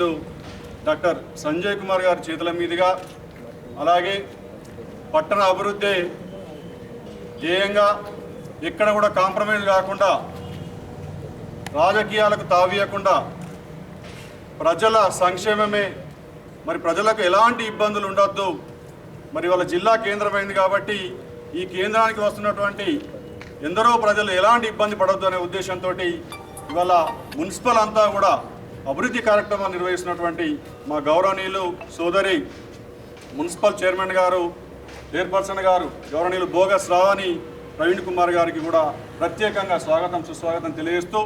అధ్యక్షులు డాక్టర్ సంజయ్ కుమార్ గారి చేతుల మీదుగా అలాగే పట్టణ అభివృద్ధి ధ్యేయంగా ఎక్కడ కూడా కాంప్రమైజ్ కాకుండా రాజకీయాలకు తావీయకుండా ప్రజల సంక్షేమమే మరి ప్రజలకు ఎలాంటి ఇబ్బందులు ఉండొద్దు మరి వాళ్ళ జిల్లా కేంద్రమైంది కాబట్టి ఈ కేంద్రానికి వస్తున్నటువంటి ఎందరో ప్రజలు ఎలాంటి ఇబ్బంది పడవద్దు అనే ఉద్దేశంతో ఇవాళ మున్సిపల్ అంతా కూడా అభివృద్ధి కార్యక్రమాలు నిర్వహిస్తున్నటువంటి మా గౌరవనీయులు సోదరి మున్సిపల్ చైర్మన్ గారు చైర్పర్సన్ గారు గౌరవనీయులు భోగ శ్రావణి ప్రవీణ్ కుమార్ గారికి కూడా ప్రత్యేకంగా స్వాగతం సుస్వాగతం తెలియజేస్తూ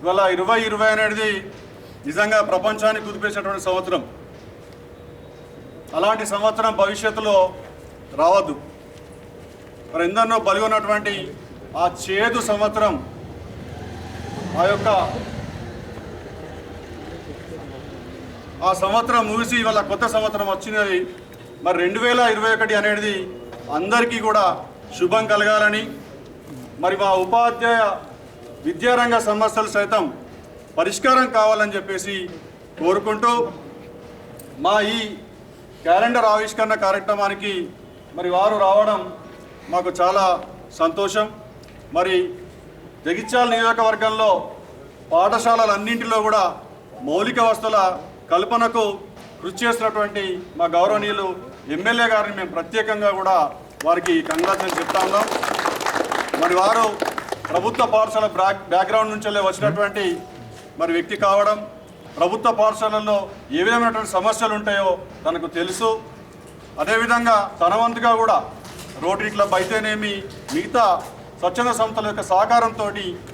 ఇవాళ ఇరవై ఇరవై అనేది నిజంగా ప్రపంచానికి కుదిపేసినటువంటి సంవత్సరం. అలాంటి సంవత్సరం భవిష్యత్తులో రావద్దు. మరి ఎందరినో బలి ఉన్నటువంటి ఆ చేదు సంవత్సరం ఆ యొక్క ఆ సంవత్సరం ముగిసి ఇవాళ కొత్త సంవత్సరం వచ్చినది. మరి రెండు వేల ఇరవై ఒకటి అనేది అందరికీ కూడా శుభం కలగాలని మరి మా ఉపాధ్యాయ విద్యారంగ సమస్యలు సైతం పరిష్కారం కావాలని చెప్పేసి కోరుకుంటూ మా ఈ క్యాలెండర్ ఆవిష్కరణ కార్యక్రమానికి మరి వారు రావడం మాకు చాలా సంతోషం. మరి జగిత్యాల నియోజకవర్గంలో పాఠశాలలన్నింటిలో కూడా మౌలిక వస్తువుల కల్పనకు కృషి చేస్తున్నటువంటి మా గౌరవనీయులు ఎమ్మెల్యే గారిని మేము ప్రత్యేకంగా కూడా వారికి కంగ్రాచులేషన్ చెప్తా ఉన్నాం. మరి వారు ప్రభుత్వ పాఠశాల బ్యాక్ బ్యాక్గ్రౌండ్ నుంచే వచ్చినటువంటి మరి వ్యక్తి కావడం ప్రభుత్వ పాఠశాలల్లో ఏ విధమైనటువంటి సమస్యలు ఉంటాయో తనకు తెలుసు. అదేవిధంగా తన వంతుగా కూడా రోటరీ క్లబ్ అయితేనేమి మిగతా స్వచ్ఛంద సంస్థల యొక్క సహకారంతో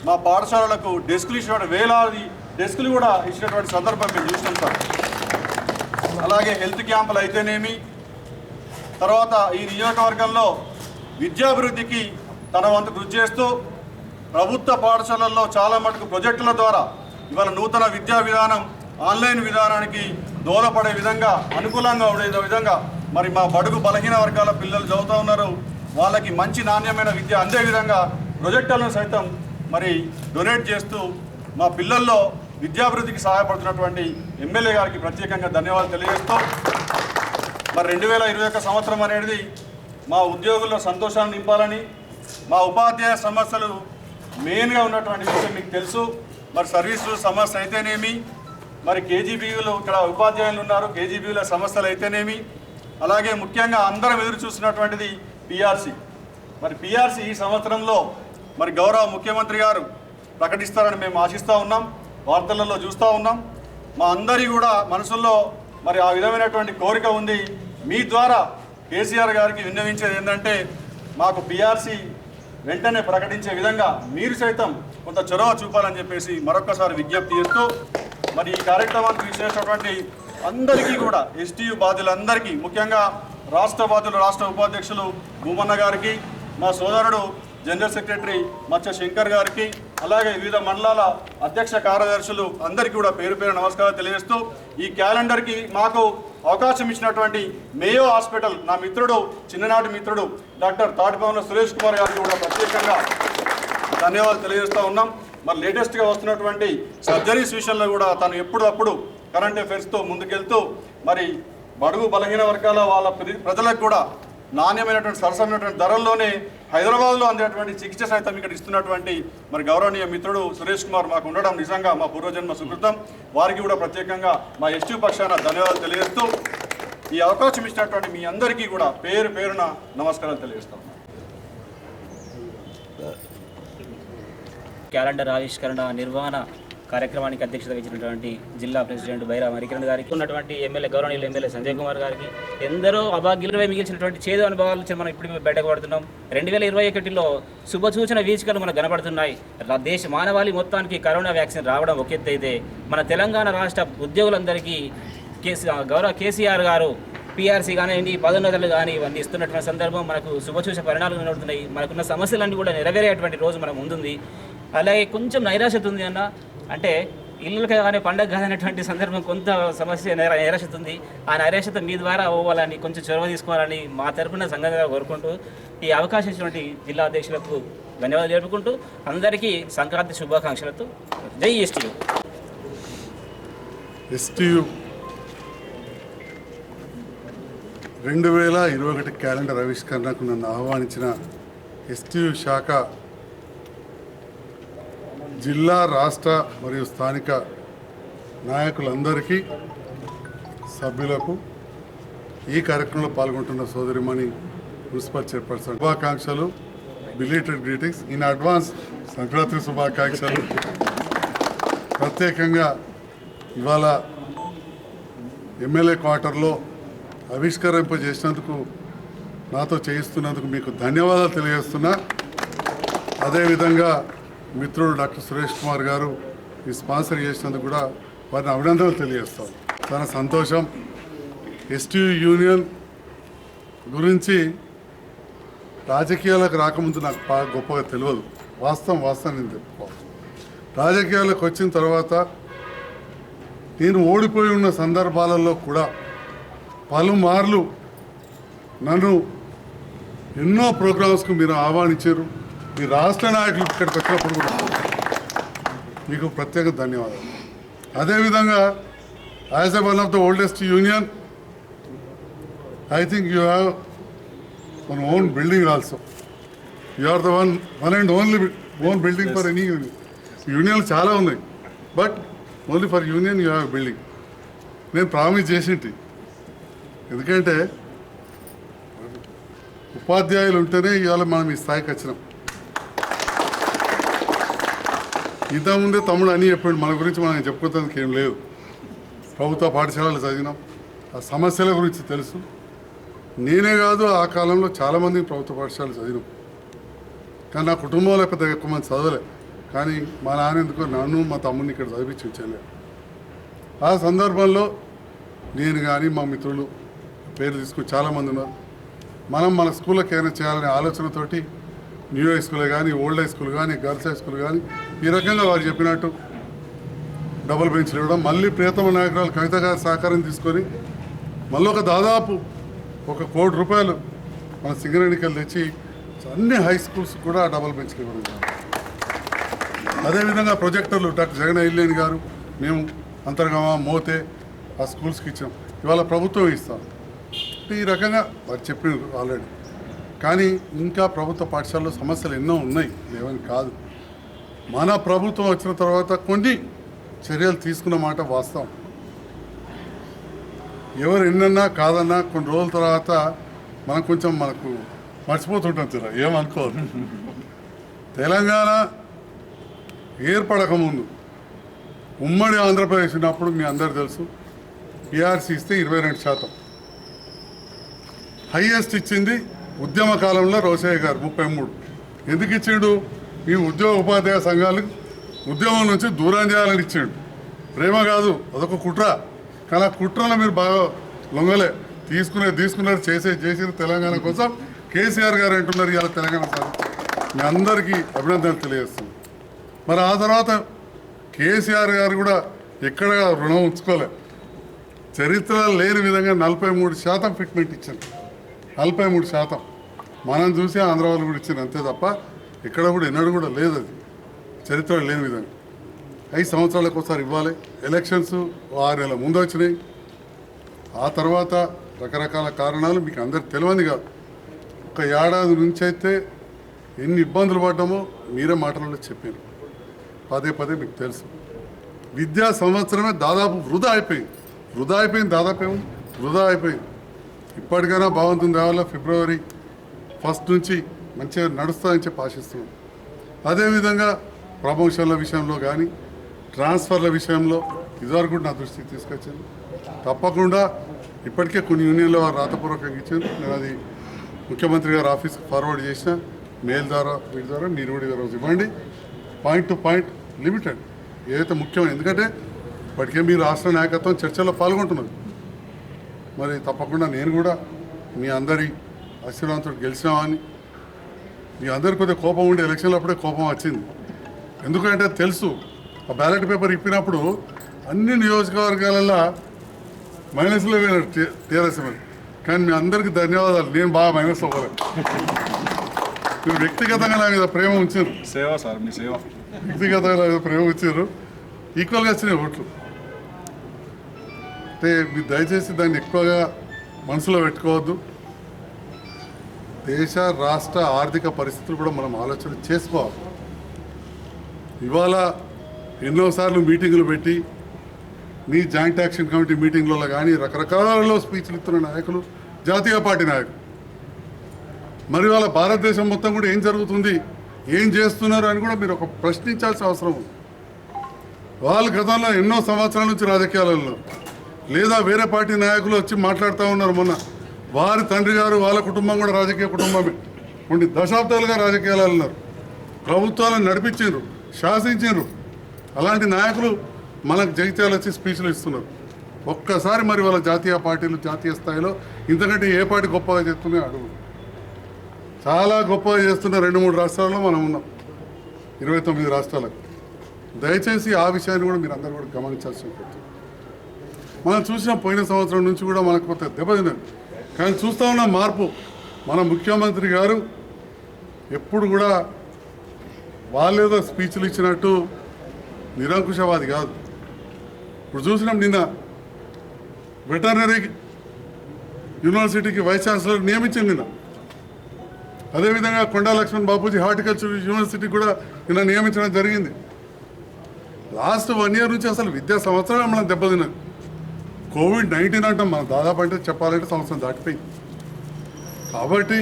మా పాఠశాలలకు డెస్కులు ఇచ్చినటువంటి వేలాది డెస్కులు కూడా ఇచ్చినటువంటి సందర్భం మేము చూస్తుంటాం అలాగే హెల్త్ క్యాంపులు అయితేనేమి తర్వాత ఈ నియోజకవర్గంలో విద్యాభివృద్ధికి తన వంతు కృషి చేస్తూ ప్రభుత్వ పాఠశాలల్లో చాలా మటుకు ప్రాజెక్టుల ద్వారా ఇవాళ నూతన విద్యా విధానం ఆన్లైన్ విధానానికి దోహదపడే విధంగా అనుకూలంగా ఉండే విధంగా మరి మా బడుగు బలహీన వర్గాల పిల్లలు చదువుతూ ఉన్నారు. వాళ్ళకి మంచి నాణ్యమైన విద్య అందే విధంగా ప్రొజెక్టర్లను సైతం మరి డొనేట్ చేస్తూ మా పిల్లల్లో విద్యాభివృద్ధికి సహాయపడుతున్నటువంటి ఎమ్మెల్యే గారికి ప్రత్యేకంగా ధన్యవాదాలు తెలియజేస్తూ మరి రెండు వేల ఇరవై ఒక్క సంవత్సరం అనేది మా ఉద్యోగుల్లో సంతోషాన్ని నింపాలని మా ఉపాధ్యాయ సమస్యలు మెయిన్గా ఉన్నటువంటి విషయం మీకు తెలుసు. మరి సర్వీసు సమస్య అయితేనేమి మరి కేజీబీయూలు ఇక్కడ ఉపాధ్యాయులు ఉన్నారు కేజీబీయూల సమస్యలు అయితేనేమి అలాగే ముఖ్యంగా అందరం ఎదురు చూసినటువంటిది పిఆర్సి. మరి పిఆర్సి ఈ సంవత్సరంలో మరి గౌరవ ముఖ్యమంత్రి గారు ప్రకటిస్తారని మేము ఆశిస్తూ ఉన్నాం వార్తలలో చూస్తూ ఉన్నాం. మా అందరి కూడా మనసుల్లో మరి ఆ విధమైనటువంటి కోరిక ఉంది. మీ ద్వారా కేసీఆర్ గారికి విన్నవించేది ఏంటంటే మాకు పిఆర్సి వెంటనే ప్రకటించే విధంగా మీరు సైతం కొంత చొరవ చూపాలని చెప్పేసి మరొకసారి విజ్ఞప్తి చేస్తూ మరి ఈ కార్యక్రమానికి విచ్చేసినటువంటి అందరికీ కూడా ఎస్టీయు బాధ్యులందరికీ ముఖ్యంగా రాష్ట్రవాదులు రాష్ట్ర ఉపాధ్యక్షులు భూమన్న గారికి మా సోదరుడు జనరల్ సెక్రటరీ మచ్చ శంకర్ గారికి అలాగే వివిధ మండలాల అధ్యక్ష కార్యదర్శులు అందరికీ కూడా పేరు పేరు నమస్కారాలు తెలియజేస్తూ ఈ క్యాలెండర్కి మాకు అవకాశం ఇచ్చినటువంటి మేయో హాస్పిటల్ నా మిత్రుడు చిన్ననాటి మిత్రుడు డాక్టర్ తాటిపవన సురేష్ కుమార్ గారికి కూడా ప్రత్యేకంగా ధన్యవాదాలు తెలియజేస్తూ ఉన్నాం. మరి లేటెస్ట్గా వస్తున్నటువంటి సర్జరీస్ విషయంలో కూడా తను ఎప్పుడప్పుడు కరెంట్ అఫైర్స్తో ముందుకెళ్తూ మరి బడుగు బలహీన వర్గాల వాళ్ళ ప్రజలకు కూడా నాణ్యమైనటువంటి సరసమైనటువంటి ధరల్లోనే హైదరాబాద్లో అందేటువంటి చికిత్స సైతం ఇక్కడ ఇస్తున్నటువంటి మరి గౌరవనీయ మిత్రుడు సురేష్ కుమార్ మాకు ఉండడం నిజంగా మా పూర్వజన్మ సుకృతం. వారికి కూడా ప్రత్యేకంగా మా ఎస్టీ పక్షాన ధన్యవాదాలు తెలియజేస్తూ ఈ అవకాశం ఇచ్చినటువంటి మీ అందరికీ కూడా పేరు పేరున నమస్కారాలు తెలియజేస్తాం. క్యాలెండర్ ఆవిష్కరణ నిర్వహణ కార్యక్రమానికి అధ్యక్షత వహించినటువంటి జిల్లా ప్రెసిడెంట్ బైరా మరికిరణ్ గారికి ఉన్నటువంటి ఎమ్మెల్యే గౌరవనీయులు ఎమ్మెల్యే సంజయ్ కుమార్ గారికి ఎందరో అభాగ్యులపై మిగిల్చినటువంటి చేదు అనుభవాల నుంచి మనం ఇప్పుడు బయటకు పడుతున్నాం రెండు వేల ఇరవై ఒకటిలో శుభ సూచన వీచికలు మనకు కనబడుతున్నాయి. దేశ మానవాళి మొత్తానికి కరోనా వ్యాక్సిన్ రావడం ఒక ఎత్తు అయితే మన తెలంగాణ రాష్ట్ర ఉద్యోగులందరికీ కేసీ గౌరవ కేసీఆర్ గారు పిఆర్సీ కానివ్వండి పదోన్నతులు కానీ ఇవన్నీ ఇస్తున్నటువంటి సందర్భం మనకు శుభసూచ పరిణామాలు కనబడుతున్నాయి మనకున్న సమస్యలన్నీ కూడా నెరవేరేటువంటి రోజు మనం ముందుంది. అలాగే కొంచెం నైరాశ్యత ఉంది అన్న అంటే ఇల్లు కానీ పండగ కాదనేటువంటి సందర్భం కొంత సమస్య నైరా- ఆ నైరాశ్యత మీ ద్వారా అవ్వాలని కొంచెం చొరవ తీసుకోవాలని మా తరపున సంఘంగా కోరుకుంటూ ఈ అవకాశం ఇచ్చినటువంటి జిల్లా అధ్యక్షులకు ధన్యవాదాలు జరుపుకుంటూ అందరికీ సంక్రాంతి శుభాకాంక్షలతో జై ఎస్టీ. ఎస్టీయు రెండు వేల ఇరవై ఒకటి క్యాలెండర్ ఆవిష్కరణకు నన్ను ఆహ్వానించిన ఎస్టీయు శాఖ జిల్లా రాష్ట్ర మరియు స్థానిక నాయకులందరికీ సభ్యులకు ఈ కార్యక్రమంలో పాల్గొంటున్న సోదరిమణి మున్సిపల్ చైర్పర్సన్ శుభాకాంక్షలు belated greetings in advance Sankranti శుభాకాంక్షలు. ప్రత్యేకంగా ఇవాళ ఎమ్మెల్యే క్వార్టర్లో ఆవిష్కరింపజేసినందుకు నాతో చేయిస్తున్నందుకు మీకు ధన్యవాదాలు తెలియజేస్తున్నా. అదేవిధంగా మిత్రుడు డాక్టర్ సురేష్ కుమార్ గారు ఈ స్పాన్సర్ చేసినందుకు కూడా వారిని అభినందనలు తెలియజేస్తాం. చాలా సంతోషం. ఎస్టీ యూనియన్ గురించి రాజకీయాలకు రాకముందు నాకు బాగా గొప్పగా తెలియదు. వాస్తవం వాస్తవం నేను చెప్పుకోవాలి. రాజకీయాలకు వచ్చిన తర్వాత నేను ఓడిపోయి ఉన్న సందర్భాలలో కూడా పలుమార్లు నన్ను ఎన్నో ప్రోగ్రామ్స్కు మీరు ఆహ్వానించారు. మీ రాష్ట్ర నాయకులు ఇక్కడికి వచ్చినప్పుడు కూడా మీకు ప్రత్యేక ధన్యవాదాలు. అదేవిధంగా as a one of the oldest union I think you have one own building also you are the one one and only own building for any union యూనియన్లు చాలా ఉన్నాయి. But only for union you have building నేను promise చేసింటి. ఎందుకంటే ఉపాధ్యాయులు ఉంటేనే ఇవాళ మనం ఈ స్థాయికి వచ్చినాం. ఇంతకుముందే తమ్ముడు అని చెప్పాడు. మన గురించి మనం చెప్పుకోవడానికి ఏం లేదు. ప్రభుత్వ పాఠశాలలు చదివినాం. ఆ సమస్యల గురించి తెలుసు. నేనే కాదు ఆ కాలంలో చాలామంది ప్రభుత్వ పాఠశాలలు చదివినాం. కానీ నా కుటుంబంలో పెద్ద ఎక్కువ మంది చదవలే. కానీ మా నాన్న ఎందుకో నన్ను మా తమ్ముడిని ఇక్కడ చదివించి ఉంచలే ఆ సందర్భంలో నేను కానీ మా మిత్రులు పేరు తీసుకుని చాలామంది ఉన్నారు. మనం మన స్కూళ్ళకి ఏమైనా చేయాలనే ఆలోచనతోటి న్యూ హై స్కూల్ కానీ ఓల్డ్ హై స్కూల్ కానీ గర్ల్స్ హై స్కూల్ కానీ ఈ రకంగా వారు చెప్పినట్టు డబుల్ బెంచ్లు ఇవ్వడం మళ్ళీ ప్రియతమ నాయకురాలు కవిత గారి సహకారం తీసుకొని మళ్ళీ ఒక దాదాపు ఒక కోటి రూపాయలు మన సింగరేణికలు తెచ్చి అన్ని హై స్కూల్స్ కూడా డబుల్ బెంచ్లు ఇవ్వడం అదేవిధంగా ప్రొజెక్టర్లు డాక్టర్ జగన్ ఇల్లేని గారు మేము అంతర్గమ మోతే ఆ స్కూల్స్కి ఇచ్చాం. ఇవాళ ప్రభుత్వం ఇస్తాం. ఈ రకంగా వారు చెప్పినారు ఆల్రెడీ కానీ ఇంకా ప్రభుత్వ పాఠశాలలో సమస్యలు ఎన్నో ఉన్నాయి. లేవని కాదు. మన ప్రభుత్వం వచ్చిన తర్వాత కొన్ని చర్యలు తీసుకున్న మాట వాస్తవం. ఎవరు ఎన్నన్నా కాదన్నా కొన్ని రోజుల తర్వాత మనం కొంచెం మనకు మర్చిపోతుంటాం తీరా. ఏమనుకో తెలంగాణ ఏర్పడకముందు ఉమ్మడి ఆంధ్రప్రదేశ్ ఉన్నప్పుడు మీ అందరు తెలుసు పిఆర్సీ ఇస్తే ఇరవై రెండు శాతం. హైయెస్ట్ ఇచ్చింది ఉద్యమ కాలంలో రోసయ్య గారు ముప్పై మూడు. ఎందుకు ఇచ్చిండు? ఈ ఉద్యోగ ఉపాధ్యాయ సంఘాలు ఉద్యమం నుంచి దూరం చేయాలని ఇచ్చిండు. ప్రేమ కాదు అదొక కుట్ర. కానీ ఆ కుట్రలో మీరు బాగా లొంగలే. తీసుకునే తీసుకున్నారు చేసే చేసిన తెలంగాణ కోసం కేసీఆర్ గారు అంటున్నారు ఇవాళ తెలంగాణ సాధించారు మీ అందరికీ అభినందనలు తెలియజేస్తుంది మరి ఆ తర్వాత కేసీఆర్ గారు కూడా ఎక్కడ రుణం ఉంచుకోలే. చరిత్ర లేని విధంగా నలభై మూడు శాతం ఫిట్మెంట్ ఇచ్చారు. నలభై మూడు శాతం. మనం చూసి ఆంధ్ర వాళ్ళు కూడా ఇచ్చారు అంతే తప్ప ఇక్కడ కూడా ఎన్నడూ కూడా లేదు అది. చరిత్ర లేని విధంగా. ఐదు సంవత్సరాలకు ఒకసారి ఇవ్వాలి. ఎలక్షన్స్ ఆరు నెలల ముందు వచ్చినాయి. ఆ తర్వాత రకరకాల కారణాలు మీకు అందరికి తెలియంది కాదు. ఒక ఏడాది నుంచి అయితే ఎన్ని ఇబ్బందులు పడ్డామో మీరే మాటలలో చెప్పారు. పదే పదే మీకు తెలుసు. విద్యా సంవత్సరమే దాదాపు వృధా అయిపోయింది. వృధా అయిపోయింది దాదాపు ఏమో వృధా అయిపోయింది. ఇప్పటికైనా బాగుంటుంది రావాలా? ఫిబ్రవరి ఫస్ట్ నుంచి మంచిగా నడుస్తుందని చెప్పి ఆశిస్తున్నాం. అదేవిధంగా ప్రమోషన్ల విషయంలో కానీ ట్రాన్స్ఫర్ల విషయంలో ఇదివరకు కూడా నా దృష్టికి తీసుకొచ్చింది తప్పకుండా ఇప్పటికే కొన్ని యూనియన్ల వారు రాతపూర్వకంగా ఇచ్చారు. నేను అది ముఖ్యమంత్రి గారు ఆఫీస్కి ఫార్వర్డ్ చేసిన మెయిల్ ద్వారా వీటి ద్వారా మీరు కూడా ఈరోజు ఇవ్వండి. Point to point limited. ఏదైతే ముఖ్యం ఎందుకంటే ఇప్పటికే మీరు రాష్ట్ర నాయకత్వం చర్చల్లో పాల్గొంటున్నారు. మరి తప్పకుండా నేను కూడా మీ అందరి ఆశీర్వాదంతో గెలిచినామని. మీ అందరి కొద్దిగా కోపం ఉండి ఎలక్షన్లో అప్పుడే కోపం వచ్చింది. ఎందుకంటే తెలుసు ఆ బ్యాలెట్ పేపర్ ఇప్పినప్పుడు అన్ని నియోజకవర్గాలలో మైనస్లో పోయినారు టీఆర్ఎస్ కానీ మీ అందరికీ ధన్యవాదాలు. నేను బాగా మైనస్ అవ్వలేదు మీరు వ్యక్తిగతంగా నా మీద ప్రేమ ఉంచారు సేవ సార్ మీ సేవ. వ్యక్తిగతంగా నా మీద ప్రేమ ఉంచారు ఈక్వల్గా వచ్చినాయి ఓట్లు. అంటే మీరు దయచేసి దాన్ని ఎక్కువగా మనసులో పెట్టుకోవద్దు. దేశ రాష్ట్ర ఆర్థిక పరిస్థితులు కూడా మనం ఆలోచన చేసుకోవాలి. ఇవాళ ఎన్నోసార్లు మీటింగులు పెట్టి మీ జాయింట్ యాక్షన్ కమిటీ మీటింగ్లలో కానీ రకరకాలలో స్పీచ్లు ఇస్తున్న నాయకులు జాతీయ పార్టీ నాయకులు. మరి వాళ్ళ భారతదేశం మొత్తం కూడా ఏం జరుగుతుంది ఏం చేస్తున్నారు అని కూడా మీరు ఒక ప్రశ్నించాల్సిన అవసరం ఉంది. వాళ్ళు గతంలో ఎన్నో సంవత్సరాల నుంచి రాజకీయాలలో లేదా వేరే పార్టీ నాయకులు వచ్చి మాట్లాడుతూ ఉన్నారు మొన్న. వారి తండ్రి గారు వాళ్ళ కుటుంబం కూడా రాజకీయ కుటుంబమే. కొన్ని దశాబ్దాలుగా రాజకీయాలు ఉన్నారు. ప్రభుత్వాలను నడిపించారు శాసించారు అలాంటి నాయకులు మనకు జగిత్యాలు వచ్చి స్పీచ్లు ఇస్తున్నారు. ఒక్కసారి మరి వాళ్ళ జాతీయ పార్టీలు జాతీయ స్థాయిలో ఇంతకంటే ఏ పార్టీ గొప్పగా చేస్తున్నాయో అడుగు. చాలా గొప్పగా చేస్తున్న రెండు మూడు రాష్ట్రాల్లో మనం ఉన్నాం. ఇరవై తొమ్మిది రాష్ట్రాలకు. దయచేసి ఆ విషయాన్ని కూడా మీరు అందరూ కూడా గమనించాల్సి ఉంటుంది. మనం చూసిన పోయిన సంవత్సరం నుంచి కూడా మనకు కొంత దెబ్బతిన్నది కానీ చూస్తూ ఉన్న మార్పు మన ముఖ్యమంత్రి గారు ఎప్పుడు కూడా వాళ్ళేదో స్పీచ్లు ఇచ్చినట్టు నిరంకుశవాది కాదు. ఇప్పుడు చూసినాం నిన్న వెటర్నరీ యూనివర్సిటీకి వైస్ ఛాన్సలర్ నియమించింది నిన్న. అదేవిధంగా కొండా లక్ష్మణ్ బాపూజీ హార్టికల్చర్ యూనివర్సిటీ కూడా నిన్న నియమించడం జరిగింది. లాస్ట్ వన్ ఇయర్ నుంచి అసలు విద్యా సంవత్సరం మనం దెబ్బతిన్నది కోవిడ్ నైన్టీన్ అంటాం మనం. దాదాపు అంటే చెప్పాలంటే సంవత్సరం దాటిపోయింది. కాబట్టి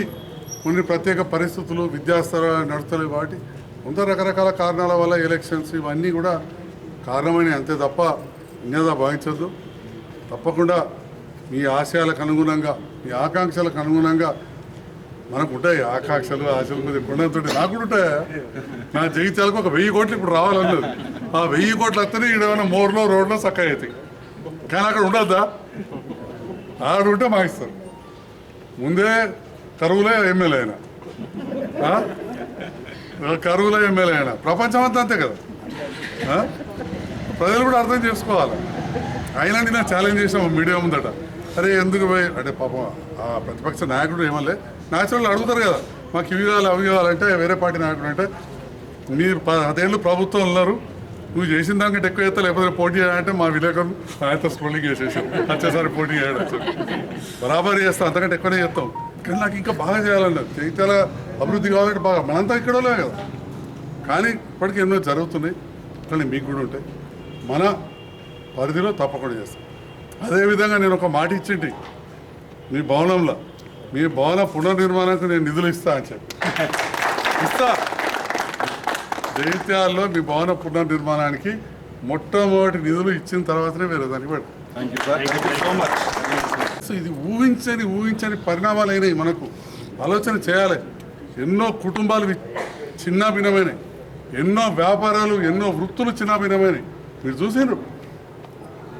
కొన్ని ప్రత్యేక పరిస్థితులు విద్యాస్థానాలు నడుస్తున్నాయి వాటి కొంత రకరకాల కారణాల వల్ల ఎలక్షన్స్ ఇవన్నీ కూడా కారణమని అంతే తప్ప అన్యదా భావించద్దు. తప్పకుండా మీ ఆశయాలకు అనుగుణంగా మీ ఆకాంక్షలకు అనుగుణంగా మనకు ఉంటాయి ఆకాంక్షలు ఆశలు మీద కొండంతో నాకు కూడా ఉంటాయా? నా జగిత్యాలకు ఒక వెయ్యి కోట్లు ఇప్పుడు రావాలన్నది ఆ వెయ్యి కోట్లు వస్తేనే ఇక్కడ ఏమైనా మోర్లో రోడ్లో చక్కగా అవుతాయి కానీ అక్కడ ఉండద్దా? ఆడ ఉంటే మాకు ముందే కరువులే ఎమ్మెల్యే అయినా. కరువులే కరువులో ఎమ్మెల్యే అయినా. ప్రపంచం అంతా అంతే కదా ప్రజలు కూడా అర్థం చేసుకోవాలి. అయినా నేను ఛాలెంజ్ చేసాము మీడియా ముందట. అరే ఎందుకు పోయి? అంటే పాపం ఆ ప్రతిపక్ష నాయకుడు ఏమలే న్యాచురల్ అడుగుతారు కదా. మాకు ఇవి కావాలి అవి కావాలంటే వేరే పార్టీ నాయకుడు అంటే మీరు పదేళ్ళు ప్రభుత్వం ఉన్నారు. నువ్వు చేసిన దానికంటే ఎక్కువ చేస్తా లేకపోతే పోటీ చేయాలంటే మా విలేకరు ఆయనతో స్క్రోలింగ్ చేసేసాం వచ్చేసారి పోటీ చేయడం బరాబర్ చేస్తాం అంతకంటే ఎక్కువనే చేస్తాం. కానీ నాకు ఇంకా బాగా చేయాలన్నారు జగిత్యాల అభివృద్ధి కావాలంటే బాగా మనంతా ఇక్కడలే కదా. కానీ ఇప్పటికీ ఎన్నో జరుగుతున్నాయి కానీ మీకు కూడా ఉంటాయి. మన పరిధిలో తప్పకుండా చేస్తాం. అదేవిధంగా నేను ఒక మాట ఇచ్చింటి మీ భవనంలో మీ భవన పునర్నిర్మాణానికి నేను నిధులు ఇస్తా అని చెప్పి. ఇస్తా. జైత్యాల్లో మీ భవన పునర్నిర్మాణానికి మొట్టమొదటి నిధులు ఇచ్చిన తర్వాతనే వేరే దానికి సో ఇది ఊహించని ఊహించని పరిణామాలు అయినాయి మనకు ఆలోచన చేయాలి. ఎన్నో కుటుంబాలు వి- చిన్నాభిన్నమైనవి ఎన్నో వ్యాపారాలు ఎన్నో వృత్తులు చిన్నాభిన్నమైనవి మీరు చూసారు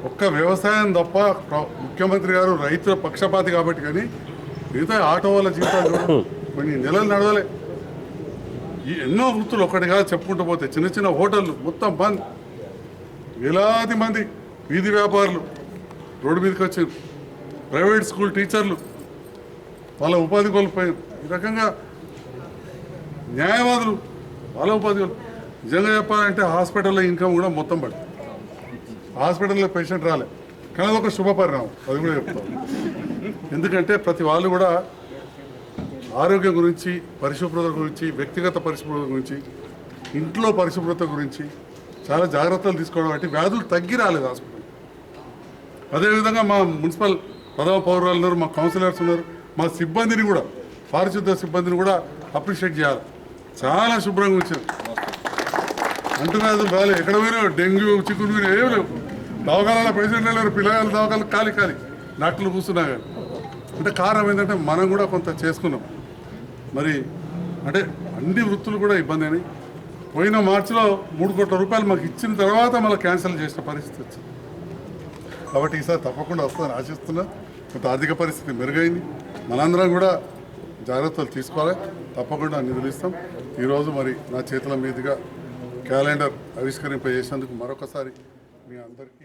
ఒక్క వ్యవసాయం తప్ప ప్ర- ముఖ్యమంత్రి గారు రైతుల పక్షపాతి కాబట్టి కానీ మిగతా ఆటో వాళ్ళ జీవితాలు. కొన్ని నెలలు నడవలే. ఎన్నో వృత్తులు ఒక్కటిగా చెప్పుకుంటూ పోతే చిన్న చిన్న హోటళ్ళు మొత్తం బంద్. వేలాది మంది వీధి వ్యాపారులు రోడ్డు మీదకి వచ్చారు. ప్రైవేట్ స్కూల్ టీచర్లు వాళ్ళ ఉపాధి కోల్పోయారు. ఈ రకంగా న్యాయవాదులు వాళ్ళ ఉపాధి నిజంగా చెప్పాలంటే హాస్పిటల్లో ఇన్కమ్ కూడా మొత్తం పడి హాస్పిటల్లో పేషెంట్ రాలే. కానీ అదొక శుభపరిణామం అది కూడా చెప్తాం. ఎందుకంటే ప్రతి వాళ్ళు కూడా ఆరోగ్యం గురించి పరిశుభ్రత గురించి వ్యక్తిగత పరిశుభ్రత గురించి ఇంట్లో పరిశుభ్రత గురించి చాలా జాగ్రత్తలు తీసుకోవడం అంటే వ్యాధులు తగ్గి రాలేదు హాస్పిటల్. అదేవిధంగా మా మున్సిపల్ ప్రథమ పౌరులు ఉన్నారు మా కౌన్సిలర్స్ ఉన్నారు మా సిబ్బందిని కూడా పారిశుద్ధ సిబ్బందిని కూడా అప్రిషియేట్ చేయాలి. చాలా శుభ్రంగా ఉంచారు. అంటున్నారు బాలే ఎక్కడ పోయినా డెంగ్యూ చికెన్ గురి ఏం లేవు. దవాఖానాల పేషెంట్లు లేరు పిల్లగాళ్ళ దవాఖాలు ఖాళీ ఖాళీ. నట్లు కూర్చున్నా కానీ అంటే కారణం ఏంటంటే మనం కూడా కొంత చేసుకున్నాం. మరి అంటే అన్ని వృత్తులు కూడా ఇబ్బంది అయినాయి. పోయిన మార్చిలో మూడు కోట్ల రూపాయలు మాకు ఇచ్చిన తర్వాత మళ్ళీ క్యాన్సిల్ చేసిన పరిస్థితి వచ్చింది. కాబట్టి ఈసారి తప్పకుండా వస్తుందని ఆశిస్తున్నా. కొంత ఆర్థిక పరిస్థితి మెరుగైంది. మనందరం కూడా జాగ్రత్తలు తీసుకోవాలి. తప్పకుండా నిధులు ఇస్తాం ఈరోజు మరి నా చేతుల మీదుగా క్యాలెండర్ ఆవిష్కరింపజేసినందుకు మరొకసారి మీ అందరికీ